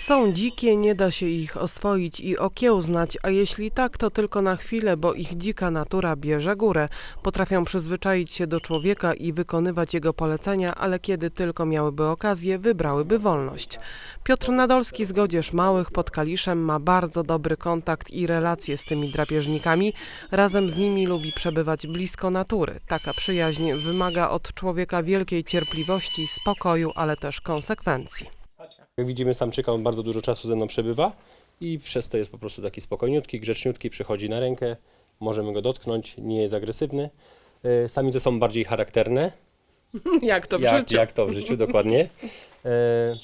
Są dzikie, nie da się ich oswoić i okiełznać, a jeśli tak, to tylko na chwilę, bo ich dzika natura bierze górę. Potrafią przyzwyczaić się do człowieka i wykonywać jego polecenia, ale kiedy tylko miałyby okazję, wybrałyby wolność. Piotr Nadolski z Godzież Małych pod Kaliszem ma bardzo dobry kontakt i relacje z tymi drapieżnikami. Razem z nimi lubi przebywać blisko natury. Taka przyjaźń wymaga od człowieka wielkiej cierpliwości, spokoju, ale też konsekwencji. Jak widzimy, samczyka on bardzo dużo czasu ze mną przebywa i przez to jest po prostu taki spokojniutki, grzeczniutki, przychodzi na rękę, możemy go dotknąć, nie jest agresywny. E, Samice są bardziej charakterne, Jak to w jak, życiu? jak to w życiu, dokładnie. E,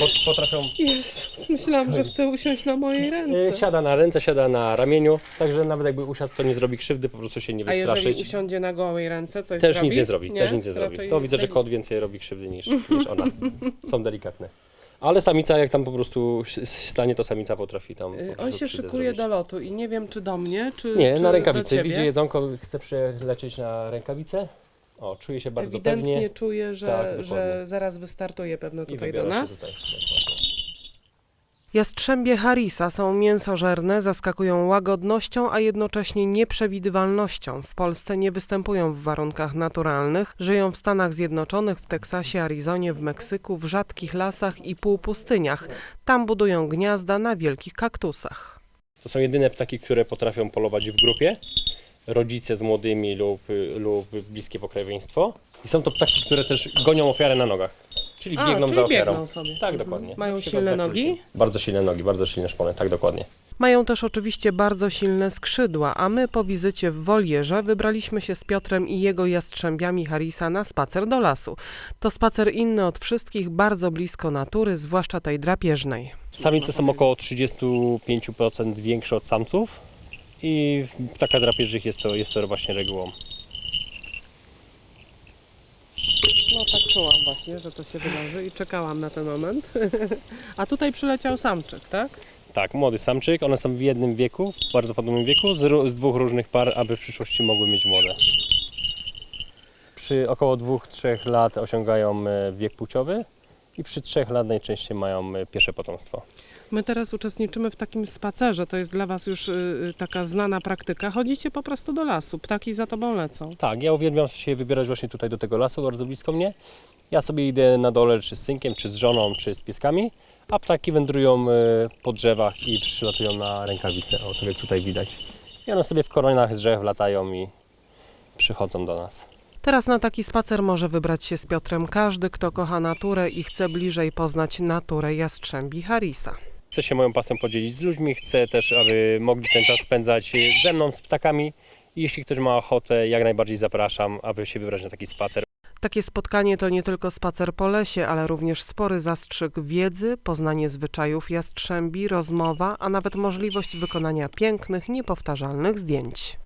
pot- Potrafią, Jezus, myślałam, że chce usiąść na mojej e, ręce. siada na ręce, siada na ramieniu, także nawet jakby usiadł, to nie zrobi krzywdy, po prostu się nie A jeżeli usiądzie na gołej ręce, coś Też zrobi? nic nie zrobi, też nic nie zrobi. Raczej To widzę, że kot więcej robi krzywdy niż, niż ona. Są delikatne. Ale samica, jak tam po prostu stanie, to samica potrafi tam. po Y, On się szykuje do lotu i nie wiem, czy do mnie, czy Nie, czy na rękawicy. Widzi jedzonko, chce przylecieć na rękawicę. O, czuje się bardzo Ewidentnie pewnie. czuję, że, Tak, że zaraz wystartuje pewno tutaj do nas. tutaj. Jastrzębie Harisa są mięsożerne, zaskakują łagodnością, a jednocześnie nieprzewidywalnością. W Polsce nie występują w warunkach naturalnych, żyją w Stanach Zjednoczonych, w Teksasie, Arizonie, w Meksyku, w rzadkich lasach i półpustyniach. Tam budują gniazda na wielkich kaktusach. To są jedyne ptaki, które potrafią polować w grupie. Rodzice z młodymi lub, lub bliskie pokrewieństwo. I są to ptaki, które też gonią ofiarę na nogach. Czyli A, biegną czyli za ofiarą. biegną sobie. Tak, Mhm. dokładnie. Mają silne nogi? Bardzo silne nogi, bardzo silne szpony, tak dokładnie. Mają też oczywiście bardzo silne skrzydła, a my po wizycie w wolierze wybraliśmy się z Piotrem i jego jastrzębiami Harisa na spacer do lasu. To spacer inny od wszystkich, bardzo blisko natury, zwłaszcza tej drapieżnej. Samice są około 35% większe od samców i w ptakach drapieżnych jest to, jest to właśnie regułą. No tak czułam właśnie, że to się wydarzy i czekałam na ten moment. A tutaj przyleciał samczyk, tak? Tak, młody samczyk, one są w jednym wieku, w bardzo podobnym wieku, z, ró- z dwóch różnych par, aby w przyszłości mogły mieć młode. Przy około 2-3 lat osiągają e, wiek płciowy i przy 3 lat najczęściej mają e, pierwsze potomstwo. My teraz uczestniczymy w takim spacerze, to jest dla Was już y, y, taka znana praktyka. Chodzicie po prostu do lasu, ptaki za Tobą lecą. Tak, ja uwielbiam się wybierać właśnie tutaj do tego lasu, bardzo blisko mnie. Ja sobie idę na dole czy z synkiem, czy z żoną, czy z pieskami, a ptaki wędrują po drzewach i przylatują na rękawice, o tak jak tutaj widać. I one sobie w koronach drzew latają i przychodzą do nas. Teraz na taki spacer może wybrać się z Piotrem każdy, kto kocha naturę i chce bliżej poznać naturę Jastrzębi Harisa. Chcę się moją pasją podzielić z ludźmi, chcę też, aby mogli ten czas spędzać ze mną, z ptakami. I jeśli ktoś ma ochotę, jak najbardziej zapraszam, aby się wybrać na taki spacer. Takie spotkanie to nie tylko spacer po lesie, ale również spory zastrzyk wiedzy, poznanie zwyczajów jastrzębi, rozmowa, a nawet możliwość wykonania pięknych, niepowtarzalnych zdjęć.